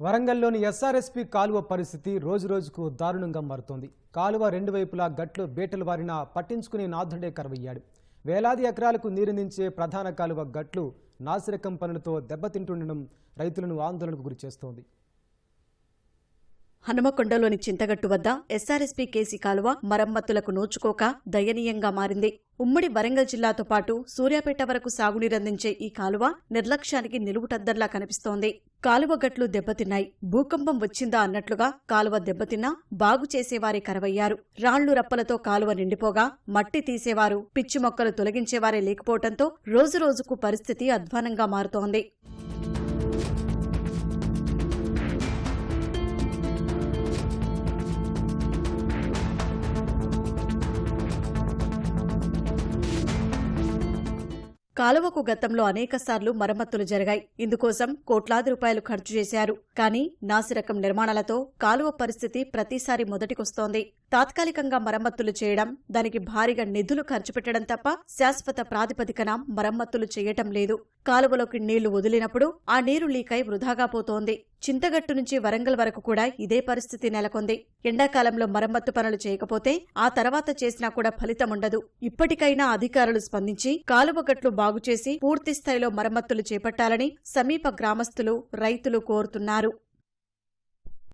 వరంగల్లోని SRSP కాలువ పరిస్థితి రోజురోజుకు దారుణంగా మారుతోంది. కాలువ రెండు వైపులా గట్లు బేటలు వారినా పట్టించుకునే నాథుడే కరువయ్యాడు వేలాది ఎకరాలకు నీరునించే ప్రధాన కాలువ గట్లు నాసిరకం పనులతో దెబ్బతింటుండడం రైతులను ఆందోళనకు గురిచేస్తోంది. హనుమకొండలోని చింతగట్టు వద్ద ఎస్ఆర్ఎస్పీ కేసీ కాలువ మరమ్మతులకు నోచుకోక దయనీయంగా మారింది. ఉమ్మడి వరంగల్ జిల్లాతో పాటు సూర్యాపేట వరకు సాగునీరందించే ఈ కాలువ నిర్లక్ష్యానికి నిలువుటద్దర్లా కనిపిస్తోంది. కాలువ గట్లు దెబ్బతిన్నాయి. భూకంపం వచ్చిందా అన్నట్లుగా కాలువ దెబ్బతిన్నా బాగు చేసేవారే కరవయ్యారు. రాళ్ళు రప్పలతో కాలువ నిండిపోగా మట్టి తీసేవారు. పిచ్చి మొక్కలు తొలగించేవారే లేకపోవటంతో రోజురోజుకు పరిస్థితి అధ్వానంగా మారుతోంది. కాలువకు గతంలో అనేకసార్లు మరమ్మతులు జరిగాయి. ఇందుకోసం కోట్లాది రూపాయలు ఖర్చు చేశారు. కానీ నాసిరకం నిర్మాణాలతో కాలువ పరిస్థితి ప్రతిసారి మొదటికొస్తోంది. తాత్కాలికంగా మరమ్మతులు చేయడం దానికి భారీగా నిధులు ఖర్చు పెట్టడం తప్ప శాశ్వత ప్రాతిపదికన మరమ్మతులు చేయటం లేదు. కాలువలోకి నీళ్ళు వదిలినప్పుడు ఆ నీరు లీకై వృధాగా పోతోంది. చింతగట్టు నుంచి వరంగల్ వరకు కూడా ఇదే పరిస్థితి నెలకొంది. ఎండాకాలంలో మరమ్మత్తు పనులు చేయకపోతే ఆ తర్వాత చేసినా కూడా ఫలితముండదు ఇప్పటికైనా అధికారులు స్పందించి కాలువ గట్లు బాగుచేసి పూర్తిస్థాయిలో మరమ్మతులు చేపట్టాలని సమీప గ్రామస్తులు రైతులు కోరుతున్నారు.